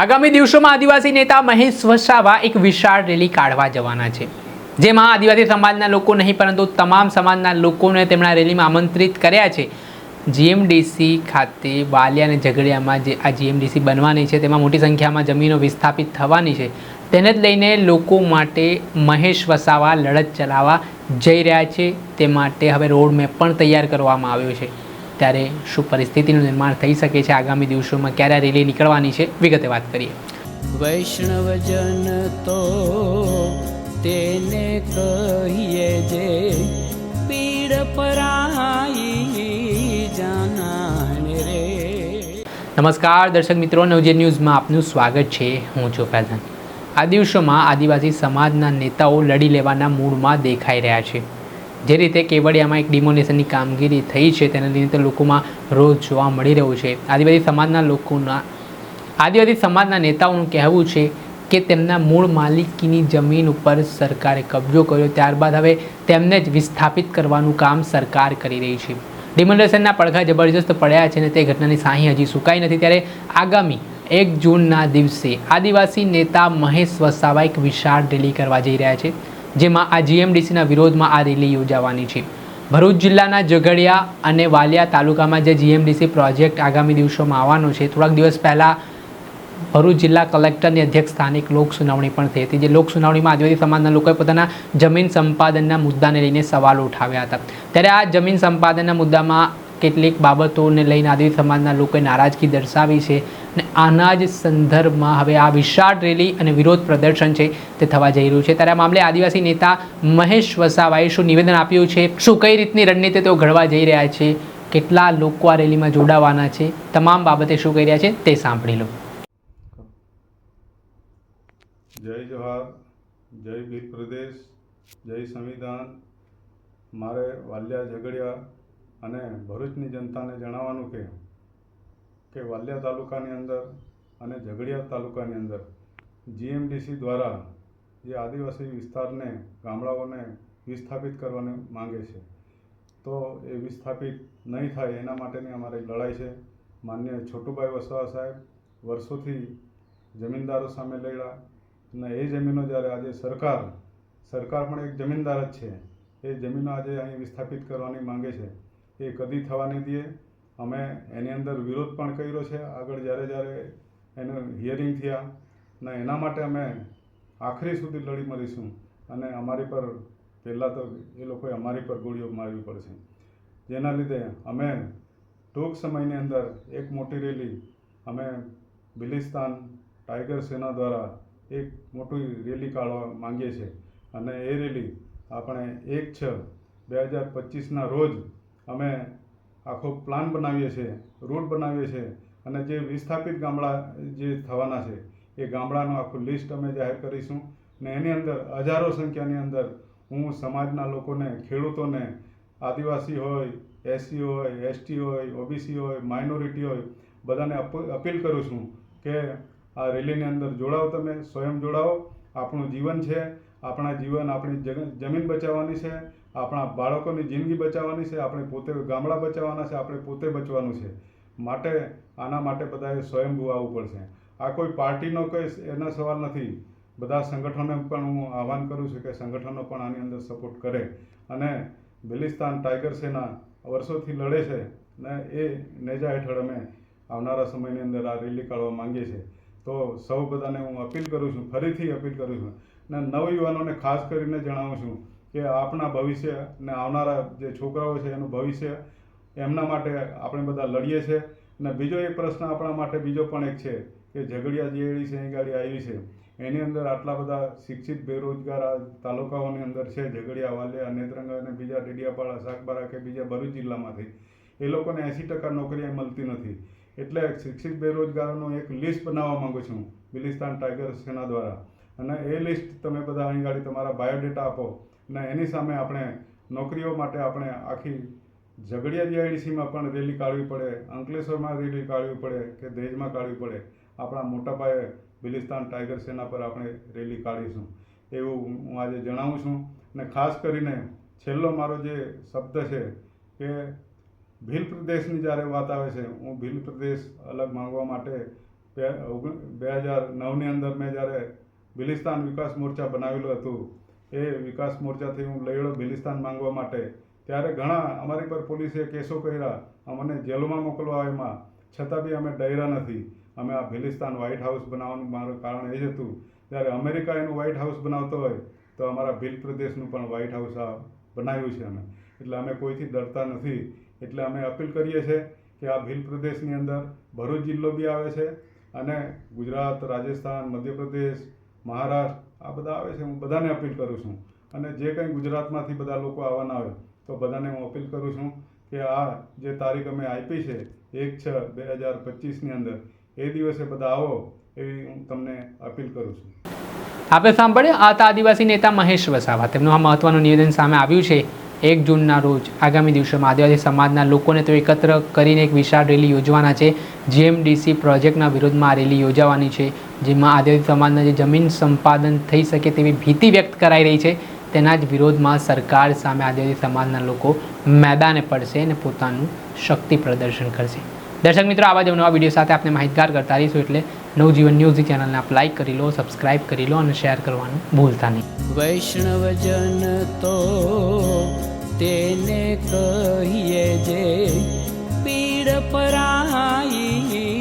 આગામી દિવસોમાં આદિવાસી નેતા મહેશ વસાવા એક વિશાળ રેલી કાઢવા જવાના છે. જેમાં આદિવાસી સમાજના લોકો નહીં, પરંતુ તમામ સમાજના લોકોને તેમના રેલીમાં આમંત્રિત કર્યા છે. જીએમડીસી ખાતે વાલિયા અને ઝઘડિયામાં જે આ જીએમડીસી બનવાની છે, તેમાં મોટી સંખ્યામાં જમીનો વિસ્થાપિત થવાની છે. તેને જ લઈને લોકો માટે મહેશ વસાવા લડત ચલાવવા જઈ રહ્યા છે. તે માટે હવે રોડ મેપ પણ તૈયાર કરવામાં આવ્યો છે. ત્યારે શું પરિસ્થિતિનું નિર્માણ થઈ શકે છે આગામી દિવસોમાં ક્યારે રેલી નીકળવાની છે વિગતે વાત કરીએ. વૈષ્ણવજન તો તેને કહીએ જે પીડ પરાઈ જાનાને રે. નમસ્કાર દર્શક મિત્રો નવજે ન્યૂઝમાં આપનું સ્વાગત છે. હું છું પ્રધાન આ દિવસોમાં આદિવાસી સમાજના નેતાઓ લડી લેવાના મૂડમાં દેખાઈ રહ્યા છે. જે રીતે કેવડિયામાં એક ડિમોનેશનની કામગીરી થઈ છે, તેના લીધે લોકોમાં રોજ જોવા મળી રહ્યું છે. આદિવાસી સમાજના લોકોના, આદિવાસી સમાજના નેતાઓનું કહેવું છે કે તેમના મૂળ માલિકીની જમીન ઉપર સરકારે કબજો કર્યો, ત્યારબાદ હવે તેમને જ વિસ્થાપિત કરવાનું કામ સરકાર કરી રહી છે. ડિમોલેશનના પડઘા જબરજસ્ત પડ્યા છે અને તે ઘટનાની સાહી હજી સુકાઈ નથી. ત્યારે આગામી એક જૂનના દિવસે આદિવાસી નેતા મહેશ વસાવા એક વિશાળ રેલી કરવા જઈ રહ્યા છે. જેમાં આ જીએમડીસીના વિરોધમાં આ રેલી યોજાવાની છે. ભરૂચ જિલ્લાના ઝઘડિયા અને વાલિયા તાલુકામાં જે જીએમડીસી પ્રોજેક્ટ આગામી દિવસોમાં આવવાનો છે, થોડાક દિવસ પહેલાં ભરૂચ જિલ્લા કલેક્ટરની અધ્યક્ષ સ્થાનિક લોક સુનાવણી પણ થઈ હતી, જે લોક સુનાવણીમાં આદિવાસી સમાજના લોકોએ પોતાના જમીન સંપાદનના મુદ્દાને લઈને સવાલો ઉઠાવ્યા હતા. ત્યારે આ જમીન સંપાદનના મુદ્દામાં કેટલીક બાબતોને લઈને આદિવાસી સમાજના લોકોએ નારાજગી દર્શાવી છે. અને આના જ સંદર્ભમાં હવે આ વિશાળ રેલી અને વિરોધ પ્રદર્શન છે તે થવા જઈ રહ્યું છે. ત્યારે આ મામલે આદિવાસી નેતા મહેશ વસાવાએ શું નિવેદન આપ્યું છે? શું કઈ રીતની રણનીતિ તેઓ ઘડવા જઈ રહ્યા છે? કેટલા લોકો આ રેલીમાં જોડાવાના છે? તમામ બાબતે શું કહી રહ્યા છે તે સાંભળી લો. જય જવાહર, જય ભીલ પ્રદેશ, જય સંવિધાન. મારે વાલિયા ઝઘડિયા અને ભરૂચની જનતાને જણાવવાનું કે કે વાલિયા તાલુકાની અંદર અને ઝઘડિયા તાલુકાની અંદર જીએમડીસી દ્વારા જે આદિવાસી વિસ્તારને, ગામડાઓને વિસ્થાપિત કરવાને માંગે છે. તો એ વિસ્થાપિત નહીં થાય એના માટેની અમારી લડાઈ છે. માન્ય છોટુભાઈ વસવા સાહેબ વર્ષોથી જમીનદારો સામે લડ્યા અને એ જમીનો જ્યારે આજે સરકાર સરકાર પણ એક જમીનદાર જ છે. એ જમીનો આજે અહીં વિસ્થાપિત કરવાની માંગે છે. એ કદી થવા નહીં દઈએ અમે એની અંદર વિરોધ પણ કર્યો છે. આગળ જ્યારે જ્યારે એનું હિયરિંગ થયા અને એના માટે અમે આખરી સુધી લડી મરીશું. અને અમારી પર પહેલાં તો એ લોકોએ અમારી પર ગોળીઓ મારવી પડશે. જેના લીધે અમે ટૂંક સમયની અંદર એક મોટી રેલી અમે બિલિસ્તાન ટાઈગર સેના દ્વારા એક મોટી રેલી કાઢવા માંગીએ છીએ. અને એ રેલી આપણે એક છ બે હજાર પચીસના રોજ અમે આખો પ્લાન બનાવીએ છીએ રૂટ બનાવીએ છીએ અને જે વિસ્થાપિત ગામડા જે થવાના છે, એ ગામડાનું આખું લિસ્ટ અમે જાહેર કરીશું ને એની અંદર હજારો સંખ્યાની અંદર હું સમાજના લોકોને, ખેડૂતોને, આદિવાસી હોય, એસસી હોય, એસટી હોય, ઓબીસી હોય માઇનોરિટી હોય, બધાને અપ- અપીલ કરું છું કે આ રેલીની અંદર જોડાઓ તમે, સ્વયં જોડાઓ. આપણું જીવન છે, આપણા જીવન, આપણી જમીન બચાવવાની છે આપણા બાળકોની જિંદગી બચાવવાની છે, આપણે પોતે ગામડા બચાવવાના છે, આપણે પોતે બચવાનું છે. માટે આના માટે બધાએ સ્વયંભૂ આવવું પડશે. આ કોઈ પાર્ટીનો કોઈ એનો સવાલ નથી. બધા સંગઠનોને પણ હું આહવાન કરું છું કે સંગઠનો પણ આની અંદર સપોર્ટ કરે. અને બેલિસ્તાન ટાઈગર સેના વર્ષોથી લડે છે ને એ નેજા હેઠળ અમે આવનારા સમયની અંદર આ રેલી કાઢવા માંગીએ છીએ. તો સૌ બધાને હું અપીલ કરું છું, ફરીથી અપીલ કરું છું ને નવયુવાનોને ખાસ કરીને જણાવું છું કે આપણા ભવિષ્ય ને આવનારા જે છોકરાઓ છે એનું ભવિષ્ય એમના માટે આપણે બધા લડીએ છીએ અને બીજો એક પ્રશ્ન આપણા માટે બીજો પણ એક છે કે ઝઘડિયા જેડી છે અહીં ગાડી આવી છે, એની અંદર આટલા બધા શિક્ષિત, બેરોજગાર આ તાલુકાઓની અંદર છે, ઝઘડિયા, વાલિયા, નેત્રંગા અને બીજા ડેડિયાપાડા, સાગબારા કે બીજા ભરૂચ જિલ્લામાંથી. એ લોકોને એંસી ટકા નોકરી મળતી નથી. એટલે શિક્ષિત, બેરોજગારોનું એક લિસ્ટ બનાવવા માંગુ છું, બિલિસ્તાન ટાઈગર સેના દ્વારા. અને એ લિસ્ટ તમે બધા અહીં ગાડી તમારા બાયોડેટા આપો. અને એની સામે આપણે નોકરીઓ માટે આપણે આખી ઝઘડિયા જીઆઈડીસીમાં પણ રેલી કાઢવી પડે, અંકલેશ્વરમાં રેલી કાઢવી પડે કે દહેજમાં કાઢવી પડે. આપણા મોટા પાયે બિલિસ્તાન ટાઈગર સેના પર આપણે રેલી કાઢીશું. એવું હું આજે જણાવું છું અને ખાસ કરીને છેલ્લો મારો જે શબ્દ છે કે ભીલ પ્રદેશની જ્યારે વાત આવે છે, હું ભીલ પ્રદેશ અલગ માંગવા માટે બે હજાર નવની અંદર મેં જ્યારે બિલિસ્તાન વિકાસ મોરચા બનાવેલું હતું એ વિકાસ મોરચાથી હું લઈડો બિલિસ્તાન માંગવા માટે. ત્યારે ઘણા અમારી પર પોલીસે કેસો કર્યા. અમને જેલમાં મોકલવા એમાં. છતાં બી અમે ડર્યા નથી. અમે આ ભિલિસ્તાન વ્હાઇટ હાઉસ બનાવવાનું મારું કારણ એ જ હતું. જ્યારે અમેરિકા એનું વ્હાઇટ હાઉસ બનાવતો હોય, તો અમારા ભીલ પ્રદેશનું પણ વ્હાઇટ હાઉસ આ બનાવ્યું છે અમે. એટલે અમે કોઈથી ડરતા નથી. એટલે અમે અપીલ કરીએ છીએ કે આ ભીલ પ્રદેશની અંદર ભરૂચ જિલ્લો બી આવે છે અને ગુજરાત, રાજસ્થાન, મધ્યપ્રદેશ મહારાષ્ટ્ર આ બધા આવે છે, હું બધાને અપીલ કરું છું. અને જે કંઈ ગુજરાતમાંથી બધા લોકો આવવાના આવે તો બધાને હું અપીલ કરું છું કે આ જે તારીખ અમે આપી છે, એક છ બે હજાર પચીસની અંદર, એ દિવસે બધા આવો, એવી હું તમને અપીલ કરું છું. આપણે સાંભળ્યું? આ આદિવાસી નેતા મહેશ વસાવા. તેમનું આ મહત્વનું નિવેદન સામે આવ્યું છે એક જૂનના રોજ. આગામી દિવસોમાં આદિવાસી સમાજના લોકોને તો એકત્ર કરીને એક વિશાળ રેલી યોજવાના છે. જીએમડીસી પ્રોજેક્ટના વિરોધમાં આ રેલી યોજાવાની છે. જેમાં આદિવાસી સમાજના જે જમીન સંપાદન થઈ શકે તેવી ભીતિ વ્યક્ત કરાઈ રહી છે, તેના જ વિરોધમાં સરકાર સામે આદિવાસી સમાજના લોકો મેદાને પડશે અને પોતાનું શક્તિ પ્રદર્શન કરશે. દર્શક મિત્રો, આવા જ નવા વીડિયો સાથે આપણે માહિતગાર કરતા રહીશું એટલે નવજીવન ન્યૂઝ ચેનલને આપ લાઇક કરી લો સબસ્ક્રાઇબ કરી લો અને શેર કરવાનું ભૂલતા નહીં. વૈષ્ણવજન તો તેને કહીએ જે પીડ પરાઈ